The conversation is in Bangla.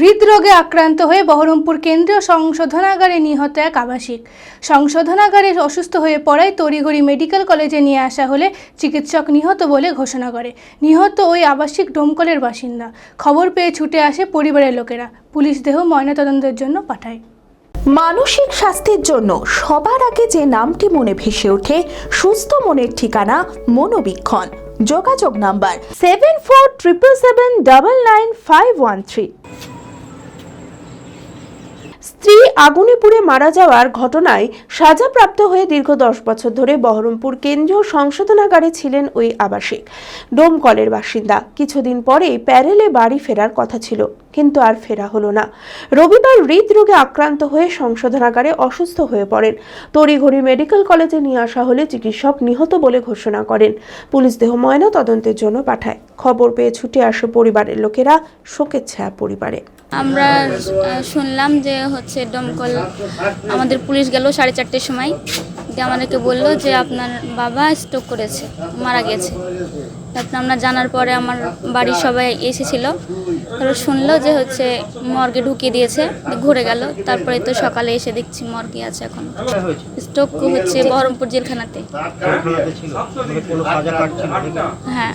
হৃদরোগে আক্রান্ত হয়ে বহরমপুর কেন্দ্রীয় সংশোধনাগারে নিহত এক আবাসিক। সংশোধনাগারে অসুস্থ হয়ে পড়ায় তড়িঘড়ি মেডিকেল কলেজে নিয়ে আসা হলে চিকিৎসক নিহত বলে ঘোষণা করে। নিহত ওই আবাসিক ডোমকলের বাসিন্দা। খবর পেয়ে ছুটে আসে পরিবারের লোকেরা। পুলিশ দেহ ময়নাতদন্তের জন্য পাঠায়। মানসিক স্বাস্থ্যের জন্য সবার আগে যে নামটি মনে ভেসে ওঠে, সুস্থ মনের ঠিকানা মনোবীক্ষণ। যোগাযোগ number seven four triple seven double nine five one three স্ত্রী আগুনে পুড়ে মারা যাওয়ার ঘটনায় সাজাপ্রাপ্ত হয়ে দীর্ঘ দশ বছর ধরে বহরমপুর কেন্দ্রীয় সংশোধনাগারে ছিলেন ওই আবাসিক। ডোমকলের বাসিন্দা। কিছুদিন পরেই প্যারেলে বাড়ি ফেরার কথা ছিল। কিন্তু আর ফেরা হলো না। রবিবার হৃদরোগে আক্রান্ত হয়ে সংশোধনাগারে অসুস্থ হয়ে পড়েন। তড়িঘড়ি মেডিকেল কলেজে নিয়ে আসা হলে চিকিৎসক নিহত বলে ঘোষণা করেন। পুলিশ দেহ ময়না তদন্তের জন্য পাঠায়। খবর পেয়ে ছুটে আসে পরিবারের লোকেরা শোকের ছায়া পরিবারে। আমরা শুনলাম যে হচ্ছে দমকল, আমাদের পুলিশ গেল সাড়ে চারটের সময়। দিয়ে আমাদেরকে বলল যে আপনার বাবা স্ট্রোক করেছে মারা গেছে। তারপর আমরা জানার পরে আমার বাড়ির সবাই এসেছিল। তারপর শুনলো যে হচ্ছে মর্গে ঢুকিয়ে দিয়েছে ঘুরে গেল। তারপরে তো সকালে এসে দেখছি মর্গে আছে এখন। স্ট্রোক হচ্ছে বহরমপুর জেলখানাতে। মানে হ্যাঁ।